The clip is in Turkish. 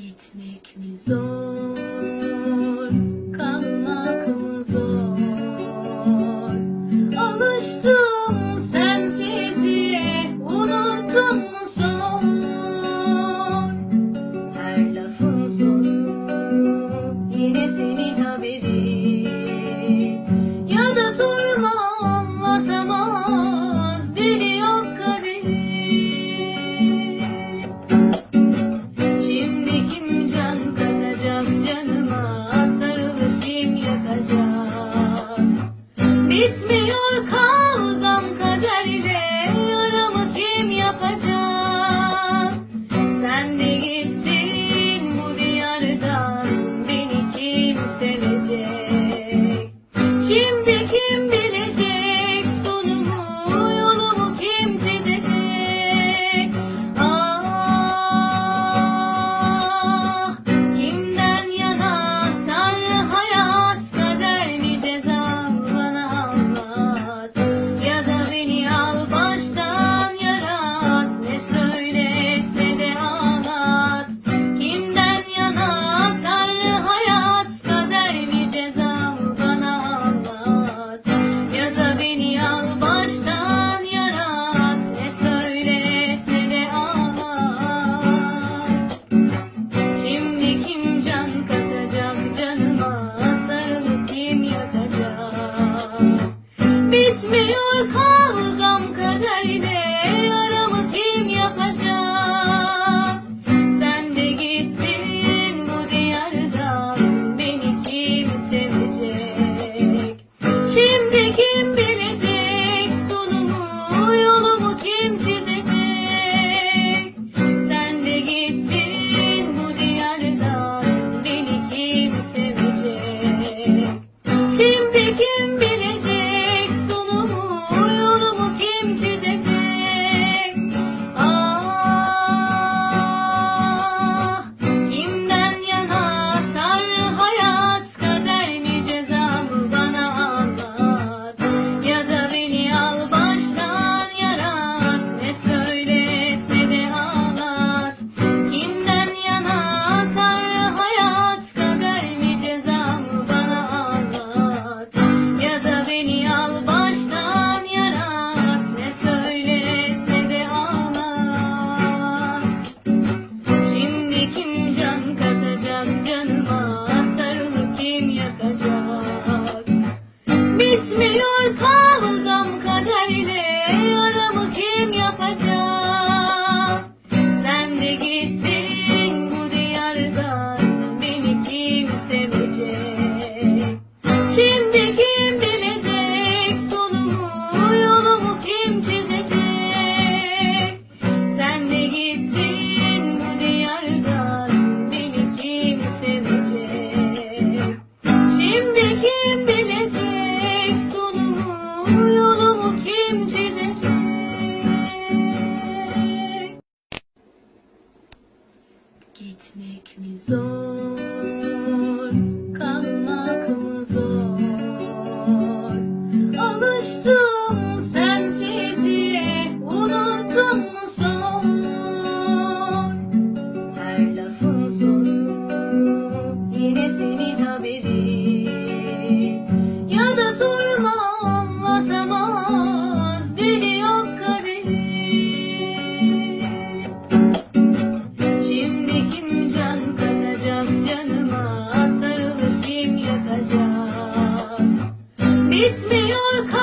Gitmek mi zor, kalmak mı zor? bitmiyor hakkım mı zor? Her lafın sonu yine senin haberi. Ya da sorma anlatamaz. Deli yok kaderi. Şimdi kim can katacak canıma? Sarılıp kim yakacak? Bitmiyor kalbim